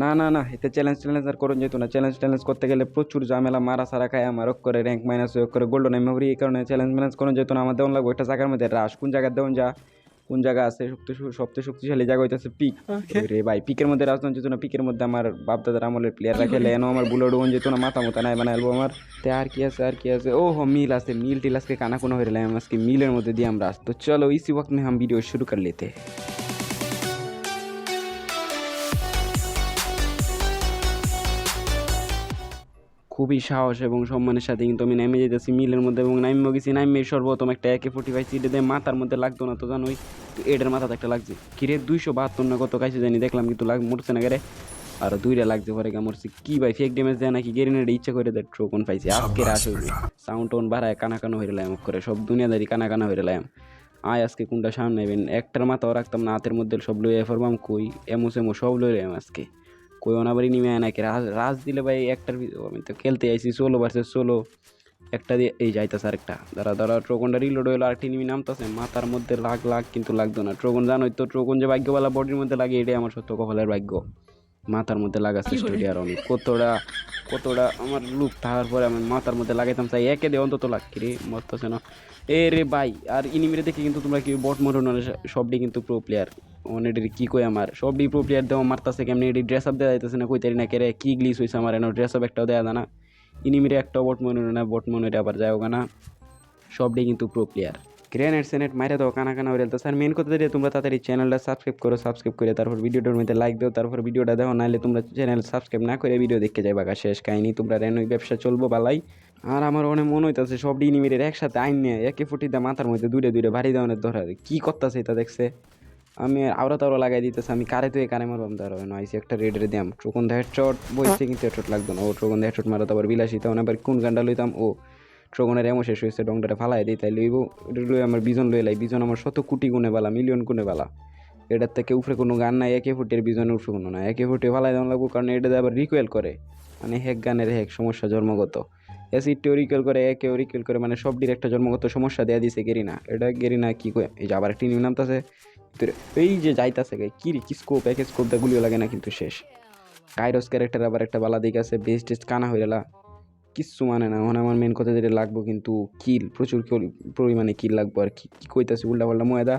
না না না এতে চ্যালেঞ্জ ট্যালেঞ্জ আর করুন যেত না। চ্যালেঞ্জ ট্যালেঞ্জ করতে গেলে প্রচুর ঝামেলা মারা সারা খায় আমার করে র্যাঙ্ক মাইনাস করে গোল্ড এম এই কারণে চ্যালেঞ্জ ম্যালেঞ্জ করুন যেত না। আমার দেওয়া লাগবে একটা জায়গার মধ্যে রাস কোন জায়গায় দেওয়া যা কোন জায়গা আছে সবচেয়ে সবচেয়ে শক্তিশালী জায়গা হইতেছে পিক রে ভাই পিকের মধ্যে রাজধান যেত না। পিকের মধ্যে আমার বাপ দাদার আমলের প্লেয়াররা খেলে এনো আমার বুলেট ওন যেত না মাথা মতো নাই বানাইলবো আমার। তে আর কি আছে আর কি আছে? ও হো মিল আছে মিল টিল আজকে কানা কোনো হয়ে আজকে মিলের মধ্যে দিয়ে আমরা আসতো চলো ইসি ওয়াক্ত আমি ভিডিও শুরু কর লেতে খুবই সাহস এবং সম্মানের সাথে কিন্তু আমি নেমে যেতেছি মিলের মধ্যে এবং নাইমে গেছি। নাইমে সর্বপ্রথম একটা একে ফোর্টি ফাইভ সিটে দিয়ে মাথার মধ্যে লাগতো না তো জানোই তো এটার মাথাতে একটা লাগছে। কিরে দুইশো বাহাত্তর না কত কাছে জানি দেখলাম কিন্তু লাগ মরছে না গেরে আর দুইটা লাগছে পরে গা মরছে। কি ভাই ফেক ড্যামেজ দেয় নাকি? গেরিনেটা ইচ্ছা করে দেয় ট্রোকন পাইছে। আজকে রাস হইবে। সাউন্ড টাউন বাড়ায় কানা কানা হয়ে লাম করে। সব দুনিয়াদারি কানা কানা হয়ে লাম আয় আজকে কোনটা সামনে নেবেন? একটার মাথাও রাখতাম না হাতের মধ্যে সব লইয়া ফরবাম কই? এমো সেমো সব লই লাম আজকে। কই অনাবারই নিমে আয় নাকি? রাজ রাজ দিলে ভাই একটার আমি তো খেলতে আইছি ষোলো ভার্সেস ষোলো। একটা দিয়ে এই যাইতাছে আরেকটা। দাঁড়া দাঁড়া ট্রোকনটা রিলোড হইল আরেকটি নিমি নামতাছে। মাথার মধ্যে লাগ লাগ কিন্তু লাগতো না। ট্রোকন জানোই তো ট্রোকন যে ভাগ্যবালা বডির মধ্যে লাগে এটাই আমার সত্য কপালের ভাগ্য। মাথার মধ্যে লাগাচ্ছে স্টুডিয়ার আমি। কতটা কতটা আমার লুক থাকার পরে আমি মাথার মধ্যে লাগাইতাম চাই একে দিয়ে অন্তত লাগ। রে মরতেছে না। এ রে ভাই আর ইনিমিরে দেখে কিন্তু তোমরা কি বট মরণ সবটি কিন্তু প্রো প্লেয়ার অনেটের কী কই আমার? সবটি প্রো প্লেয়ার দেওয়া মারতাছে, কেমনি এটি ড্রেস আপ দেওয়া যাইতেছে না কইতারি না কেরে কী গ্লিস হয়েছে আমার, এনে ড্রেস আপ একটাও দেওয়া যায় না ইনিমিরে একটাও বট মনে না বট মনে আবার যায় না। সবটি কিন্তু প্রো প্লেয়ার গ্রেনেড সেনেট মাইরে দাও, কানা কানা হয়ে স্যার মেন কথা দিয়ে তোমরা তাড়াতাড়ি চ্যানেলটা সাবস্ক্রাইব করো সাবস্ক্রাইব করে তারপর ভিডিওটার মধ্যে লাইক দাও, তারপর ভিডিওটা দেখো, নাহলে তোমরা চ্যানেল সাবস্ক্রাইব না করে ভিডিও দেখতে যাবে গা। শেষ কাহিনী, তোমরা রেনই ব্যবসা চলবো বালাই। আর আমার অনেক মনে হইতাছে সব ডিনিমিরের একসাথে আইন নিয়ে, একে ফুটি দা মাথার মধ্যে দূরে দূরে ভারী দেওয়ানের ধরার কি করতেছে এটা দেখছে? আমি আওরা তাওরা লাগাই দিতেছে, আমি কারে তুই কারে মারবাম তার হয় না আইসি একটা রেডের দিয়াম। ট্রোকন দা হেডশট বইছে কিন্তু হেডশট লাগতো না। ও ট্রোকন দা হেডশট মারা তারপর বিলাসী। আবার কোন গানটা লইতাম? ও ট্রোকনের এমন শেষ হয়েছে ডংটারে ফালাই দিই, তাই লইব। লই আমার বিজন লই লাই। বিজন আমার শত কোটি গুণে বালা মিলিয়ন গুণে বালা। এটার থেকে উপরে কোনো গান নাই, একে ফুটের বিজনের উপরে কোনো না। একে ফুটে ফালাই দেওয়া লাগবো, কারণ এটা আবার রিকোয়েল করে। মানে হেক গানের হেক সমস্যা জন্মগত। অ্যাসিডটিও রিকোয়েল করে একেও রিকোয়েল করে মানে সব একটা জন্মগত সমস্যা দেয়া দিছে গেরিনা। এটা গেরিনা কি এই যে আবার একটি নিউ নামতাছে এই যে যাইতাছে গে কি রে, কি স্কোপ এক স্কোপ দা গুলিও লাগে না কিন্তু শেষ। কাইরস ক্যারেক্টার আবার একটা বালা দিক আছে বেস্ট টেস্ট কানা হয়ে গেলা। কিচ্ছু মানে না এখন আমার মেন কথা যেটা লাগবো কিন্তু কিল প্রচুর পরিমাণে কিল লাগবো আর কি কি কইতাছে উল্টা পাল্টা ময়দা।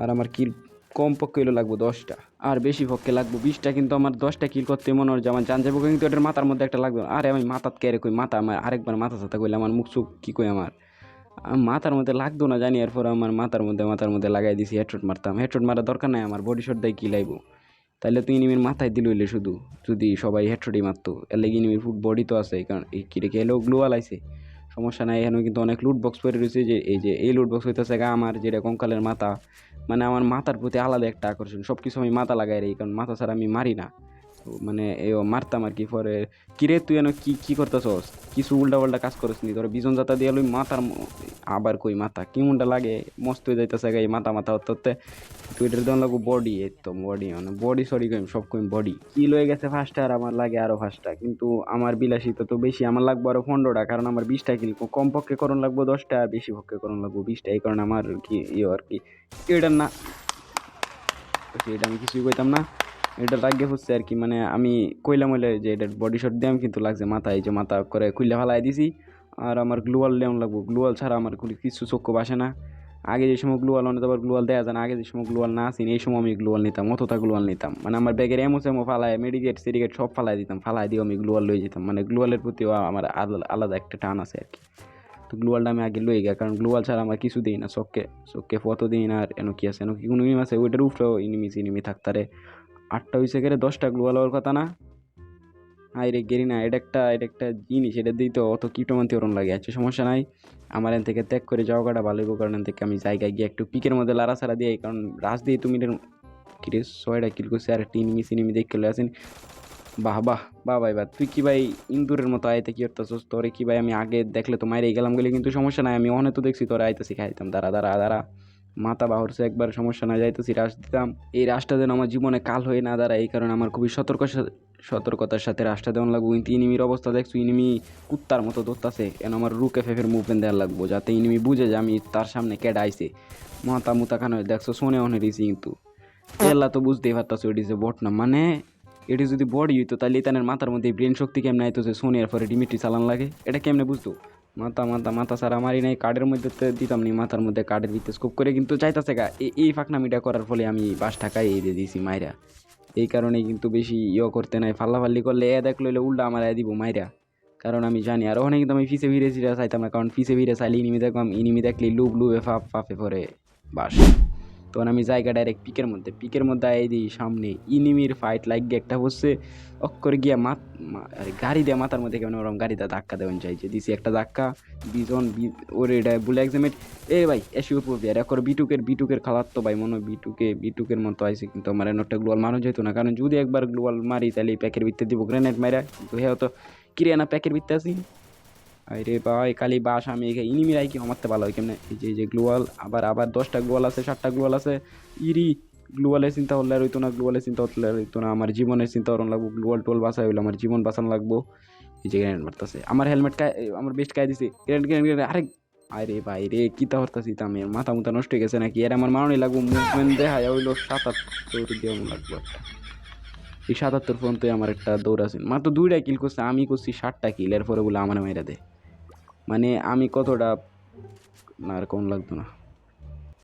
আর আমার কিল কম পক্ষে হইলে লাগবো দশটা। আর বেশি পক্ষে লাগবো বিশটা কিন্তু আমার দশটা কিল করতে মনে হয় আমার জান যাব কিন্তু এটার মাথার মধ্যে একটা লাগবে আরে আমি মাথাত কেড়ে কই মাথা আমার আরেকবার মাথা সাথে কইলে আমার মুখ চুখ কী কই আমার? মাথার মধ্যে লাগতো না, জানি। এরপর আমার মাথার মধ্যে মাথার মধ্যে লাগাই দিছি হেডশট মারতাম। হেডশট মারার দরকার নাই আমার বডি শট দেয় কি লাইবো? তাহলে তুই ইনিমির মাথায় দিল হইলে শুধু, যদি সবাই হেডশটই মারতো। এর লেগে ইনিমির ফুট বডি তো আছে, কারণ এই কি রেখে এলেও গ্লু আলাইছে সমস্যা নাই, এখানে কিন্তু অনেক লুট বক্স পরে রয়েছে যে, এই যে, এই লুট বক্স হইতেছে গা আমার, যেটা কঙ্কালের মাথা। মানে আমার মাথার প্রতি আলাদা একটা আকর্ষণ সব কিছু আমি মাথা লাগাই রে কারণ মাথা ছাড়া আমি মারি না। মানে মারতাম আর কি পরে। কিরে, তুই এনে কি কি করতেছস? কিছু উল্টা পাল্টা কাজ করিস নি তোর বিজন যাতা দিয়ে লই মাথার আবার কই মাথা? কি কেমনটা লাগে? মস্ত হয়ে যাইতেছে গাই মাথা মাথা হতে তুই এটার দেওয়া লাগবো বডি তো বডি মানে বডি সরি কইম, সব কইম বডি কি লয়ে গেছে ফার্স্টে আর আমার লাগে আরও ফার্স্টটা কিন্তু আমার বিলাসিতা তো বেশি, আমার লাগবো আরও পনেরোটা কারণ আমার বিশটা কিল কম পক্ষে করণ লাগবো দশটা বেশি পক্ষে করণ লাগবো বিশটা এই কারণে আমার কি ইয়ে আর কি। এটার না, এটা আমি কিছুই কইতাম না। এটা লাগে হচ্ছে আর কি মানে আমি কইলাম হইলে যে এটার বডি শট দিয়ে আমি কিন্তু লাগছে মাথায় যে মাথা করে খুললে ফালাই দিছি। আর আমার গ্লুয়াল লেমন লাগবো। গ্লুয়াল ছাড়া আমার কিছু চক্ষু বাসে না। আগে যে সময় গ্লুয়াল অনেক আবার গ্লুয়াল দেওয়া যায় না, আগে যে সময় গ্লুয়াল না আসেনি এই সময় আমি গ্লুয়াল নিতাম, অতটা গ্লুয়াল নিতাম। মানে আমার ব্যাগের এমো সেমো ফালায় মেডিকেট সিডিকেট সব ফালাই দিতাম, ফালাই দিয়ে আমি গ্লুয়াল লয়ে যেতাম। মানে গ্লুয়ালের প্রতিও আমার আলাদা একটা টান আছে আর কি। তো গ্লুয়ালটা আমি আগে লই গিয়া, কারণ গ্লুয়াল ছাড়া আমার কিছু দিই না, চোখকে চোখকে ফটো দিই না আর এনো কি আছে, এনো কি কোনো ইনিম আছে, ওইটার উপরেও ইনিমি সিনিমি থাকতারে। আটটা হয়েছে গেলে দশটা গ্লুয়াল হওয়ার কথা না? হাই রে গেরি না, এটা একটা এটা একটা জিনিস, এটা দিই তো অত কিটোমান্তি ওরম লাগে আছে সমস্যা নাই। আমার এন থেকে ত্যাগ করে যাওয়া কাটা ভালো কারণ এন থেকে আমি জায়গায় গিয়ে একটু পিকের মধ্যে লাড়া ছাড়া দিয়ে কারণ রাস দিয়ে তুমি কিরে ছয়টা কিল করছে, আর একটা ইনিমি সিনিমি দেখে চলে আসেন। বাহ বাহ বাহ ভাই, বাহ, তুই কি ভাই ইন্দুরের মতো আইতে কি করতেছিস? তোরে কি ভাই আমি আগে দেখলে তো মাইরে গেলাম গেলে কিন্তু সমস্যা নাই, আমি অনেক তো দেখছি, তোরা আইতেছি, খাইতাম, দাঁড়া দাঁড়া দাঁড়া। মাথা বাহরছে, একবার সমস্যা না যাইতেছি, রাশ দিতাম। এই রাশটা যেন আমার জীবনে কাল হয়ে না দাঁড়ায়, এই কারণে আমার খুবই সতর্ক সতর্কতার সাথে রাশটা দেওয়ান লাগবো। কিন্তু ইনিমির অবস্থা দেখছ, ইনিমি কুত্তার মতো দৌড়তাছে কেন আমার রুকে ফেফের মুভমেন্ট দেওয়ার লাগবো, যাতে ইনিমি বুঝে যে আমি তার সামনে কেডা আইছে। মাথা মুতা খানো দেখছ, শোনে অনেক দিছি কিন্তু। এল্লা তো বুঝতেই পারতাছো ওইটি যে বট না। মানে এটি যদি বডি হইতো তাহলে তানের মাথার মধ্যে ব্রেন শক্তি কেমনে আইতো যে সোনিয়ার পরে ডিমিট্রি চালান লাগে। এটা কেমনে বুঝতো? মাথা মাথা মাথা সারা আমারই নাই। কার্ডের মধ্যে তো দিতাম নি, মাথার মধ্যে কার্ডের ভিতরে স্কোপ করে। কিন্তু চাইতাছে গা এই- ফাঁকনামিটা করার ফলে আমি বাস টাকায় এই দিয়ে দিয়েছি মাইরা। এই কারণে কিন্তু বেশি ইয়ে করতে নাই। ফাল্লাফাল্লি করলে এ দেখল এলে উল্টা আমার দিব মাইরা। কারণ আমি জানি, আর ওখানে কিন্তু আমি ফিসে ফিরে চাইতাম না। কারণ ফিসে ভিড়ে চাইলে ইনিমি দেখলাম ইনিমি দেখলে লুব লুবে ফাপ, ফাপে পরে বাস। তখন আমি জায়গা ডাইরেক্ট পিকের মধ্যে পিকের মধ্যে আই দিই সামনে ইনিমির ফাইট লাগিয়ে একটা বসছে, অক্ষরে গিয়া মাত গাড়ি দিয়ে মাথার মধ্যে কেমন ওরকম গাড়িতে ধাক্কা দেওয়ান চাইছে দিছি একটা ধাক্কা, বিজন ওরে এটা বলে এক্সামেট এ ভাই এসে পড়বি আর একর বিটুকের বিটুকের খালার তো ভাই মনে বিটুকে, বিটুকের মতো আইছে কিন্তু আমার একটা গ্লোয়াল মানুষ যেত না, কারণ যদি একবার গ্লোয়াল মারি তাহলে প্যাকের ভিতরে দিব গ্রেনেড মারা কিন্তু হ্যাঁ তো, কিরে না প্যাকের ভিতরে আছি? আরে ভাই খালি বাস, আমি ইনিমিরাই কি আমারতে ভালো হয় কেমনে? এই যে যে গ্লোয়াল আবার আবার দশটা গ্লোয়াল আছে, সাতটা গ্লোয়াল আছে। ইরি গ্লোয়ালের চিন্তা করলে আর হইতো না গ্লোয়ালের চিন্তা করলে আর হইতো না। আমার জীবনের চিন্তা করুন লাগবো গ্লোয়াল টোল বাসায় হইল, আমার জীবন বাঁচানো লাগবো। এই যে গ্রেনেড মারতেছে। আমার হেলমেট কায় আমার বেস্ট কায় দিছে। গ্রেনেড গ্রেনেড আরে আরে ভাই রে কি তা হরতাছি আমি? মাথা মুথা নষ্ট হয়ে গেছে নাকি? এর আমার মারণই লাগবো মুভমেন্ট দেখা হইল সাতাত্তর দিয়ে লাগবো একটা। এই সাতাত্তর পর্যন্ত আমার একটা দৌড় আছে মাত্র দুইটা কিল করছে, আমি করছি ষাটটা কিল এরপরে বলে আমার মেয়েরা দে। মানে আমি কতটা না আর কোন লাগতো না।